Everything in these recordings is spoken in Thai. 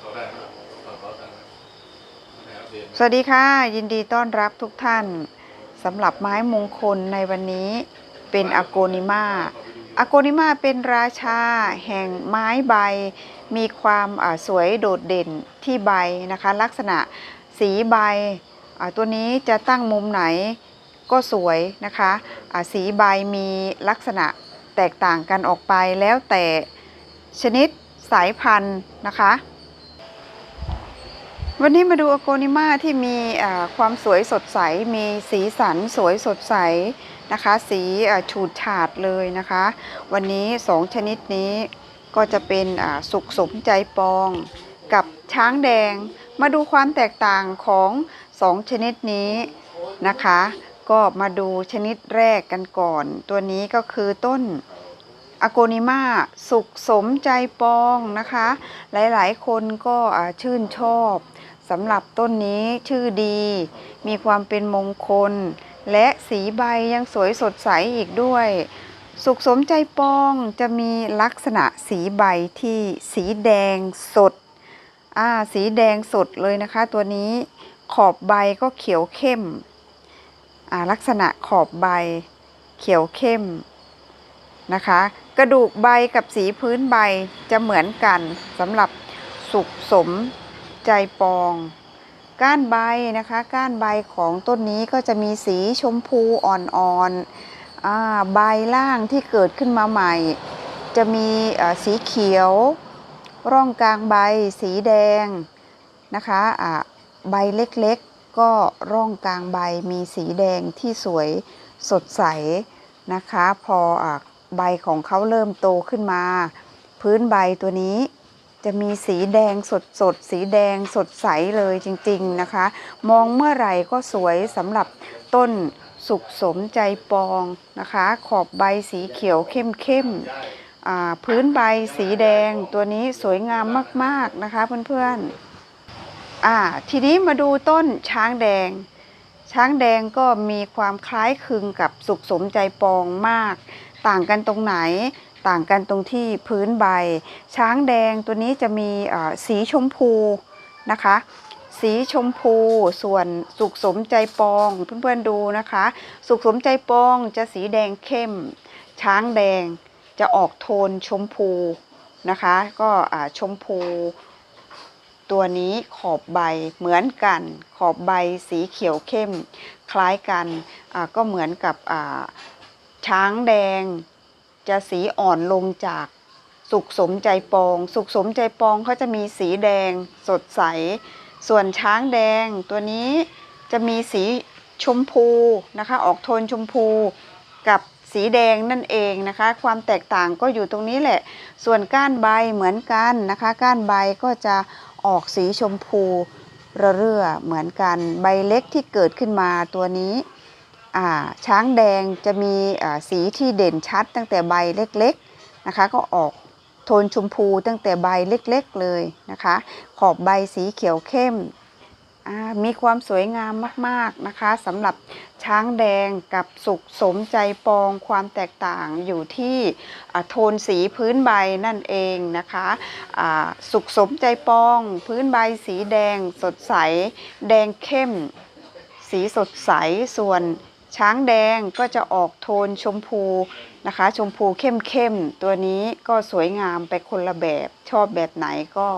เขาได้ไหมเขาเขาได้ไหมไม่อัปเดตไหมสวัสดีค่ะ ยินดีต้อนรับทุกท่านสำหรับไม้มงคลในวันนี้เป็นอโกนิมาอโกนิมาเป็นราชาแห่งไม้ใบ มีความอ่าสวยโดดเด่นที่ใบนะคะ ลักษณะสีใบอ่าตัวนี้จะตั้งมุมไหนก็สวยนะคะอ่าสีใบมีลักษณะแตกต่างกันออกไปแล้วแต่ชนิดสายพันธุ์นะคะ วันนี้มาดูอโกนิมาที่มีความสวยสดใส มีสีสันสวยสดใสนะคะ สีฉูดฉาดเลยนะคะ วันนี้สองชนิดนี้ก็จะเป็นสุขสมใจปองกับช้างแดง มาดูความแตกต่างของสองชนิดนี้นะคะ ก็มาดูชนิดแรกกันก่อน ตัวนี้ก็คือต้นอโกนิมาสุขสมใจปองนะคะ หลายๆ คนก็ชื่นชอบ สำหรับต้นนี้ชื่อดี มีความเป็นมงคล และสีใบยังสวยสดใสอีกด้วย สุขสมใจปองจะมีลักษณะสีใบที่สีแดงสดอ่าสีแดงสดเลยนะคะ ตัวนี้ขอบใบก็เขียวเข้มอ่าลักษณะขอบใบเขียวเข้มนะคะ กระดูกใบกับสีพื้นใบจะเหมือนกันสำหรับสุขสม ใจปอง ก้านใบนะคะ ก้านใบของต้นนี้ก็จะมีสีชมพูอ่อนๆใบล่างที่เกิดขึ้นมาใหม่ จะมีสีเขียว ร่องกลางใบ สีแดงนะคะใบเล็กๆ ก็ร่องกลางใบมีสีแดงที่สวยสดใสนะคะ พออใบของเขาเริ่มโตขึ้นมา พื้นใบตัวนี้ จะมีสีแดงสดสดสีแดงสดใสเลยจริงๆนะคะ มองเมื่อไหร่ก็สวยสำหรับต้นสุขสมใจปองนะคะ ขอบใบสีเขียวเข้มๆพื้นใบสีแดงตัวนี้สวยงามมากๆนะคะเพื่อนๆอ่าทีนี้มาดูต้นช้างแดง ช้างแดงก็มีความคล้ายคลึงกับสุขสมใจปองมาก ต่างกันตรงไหน ต่างกันตรงที่พื้นใบ ช้างแดงตัวนี้จะมีสีชมพูนะคะ สีชมพูส่วนสุขสมใจปองเพื่อนๆดูนะคะ สุขสมใจปองจะสีแดงเข้ม ช้างแดงจะออกโทนชมพูนะคะ ก็ชมพูตัวนี้ขอบใบเหมือนกัน ขอบใบสีเขียวเข้ม คล้ายกันก็เหมือนกับช้างแดง จะสีอ่อนลงจากสุขสมใจปอง สุขสมใจปองเขาจะมีสีแดงสดใส ส่วนช้างแดงตัวนี้จะมีสีชมพูนะคะ ออกโทนชมพูกับสีแดงนั่นเองนะคะ ความแตกต่างก็อยู่ตรงนี้แหละ ส่วนก้านใบเหมือนกันนะคะ ก้านใบก็จะออกสีชมพูระเรื่อเหมือนกัน ใบเล็กที่เกิดขึ้นมาตัวนี้ ช้างแดงจะมีสีที่เด่นชัดตั้งแต่ใบเล็กๆนะคะ ก็ออกโทนชมพูตั้งแต่ใบเล็กๆเลยนะคะ ขอบใบสีเขียวเข้ม มีความสวยงามมากๆนะคะสำหรับช้างแดงกับสุขสมใจปองความแตกต่างอยู่ที่โทนสีพื้นใบนั่นเองนะคะสุขสมใจปอง พื้นใบสีแดงสดใส แดงเข้ม สีสดใสส่วน ช้างแดงก็จะออกโทนชมพูนะคะ ชมพูเข้มๆ ตัวนี้ก็สวยงามไปคนละแบบชอบแบบไหนก็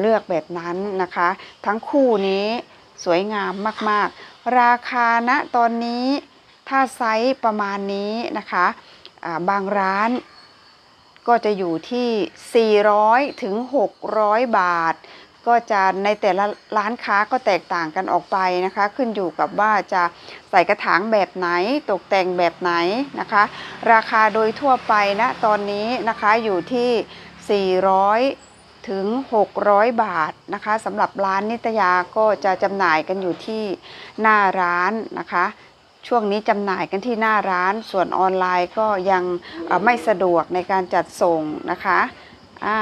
เลือกแบบนั้นนะคะ ทั้งคู่นี้สวยงามมากๆ ราคาณตอนนี้ถ้าไซส์ประมาณนี้นะคะบางร้านก็จะอยู่ที่ 400 ถึง 600 บาท ก็จะในแต่ละร้านค้าก็แตกต่างกันออกไปนะคะ ขึ้นอยู่กับว่าจะใส่กระถางแบบไหนตกแต่งแบบไหนนะคะ ราคาโดยทั่วไปนะตอนนี้นะคะอยู่ที่ 400 ถึง 600 บาทนะคะสำหรับร้านนิตยาก็จะจำหน่ายกันอยู่ที่หน้าร้านนะคะช่วงนี้จำหน่ายกันที่หน้าร้านส่วนออนไลน์ก็ยังไม่สะดวกในการจัดส่งนะคะอ่า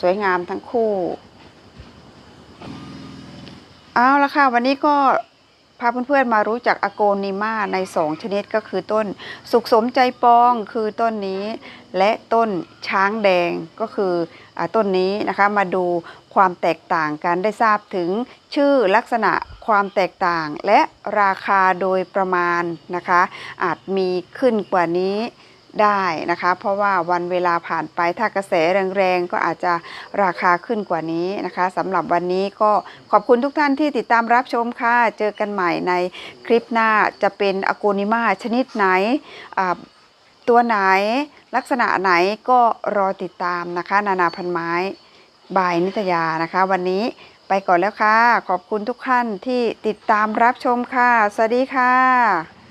สวยงามทั้งคู่ เอาละค่ะ วันนี้ก็พาเพื่อนๆมารู้จักอโกนิมาใน 2 ชนิดก็คือต้นสุขสมใจปองคือต้นนี้ และต้นช้างแดงก็คืออต้นนี้นะคะมาดูความแตกต่างกันได้ทราบถึงชื่อลักษณะความแตกต่างและราคาโดยประมาณนะคะ อาจมีขึ้นกว่านี้ ได้นะคะ เพราะว่าวันเวลาผ่านไปถ้ากระแสแรงๆก็อาจจะราคาขึ้นกว่านี้นะคะสำหรับวันนี้ก็ขอบคุณทุกท่านที่ติดตามรับชมค่ะ เจอกันใหม่ในคลิปหน้าจะเป็นอโกนิมาชนิดไหนตัวไหนลักษณะไหนก็รอติดตามนะคะ นานาพันไม้บายนิตยานะคะ วันนี้ไปก่อนแล้วค่ะ ขอบคุณทุกท่านที่ติดตามรับชมค่ะ สวัสดีค่ะ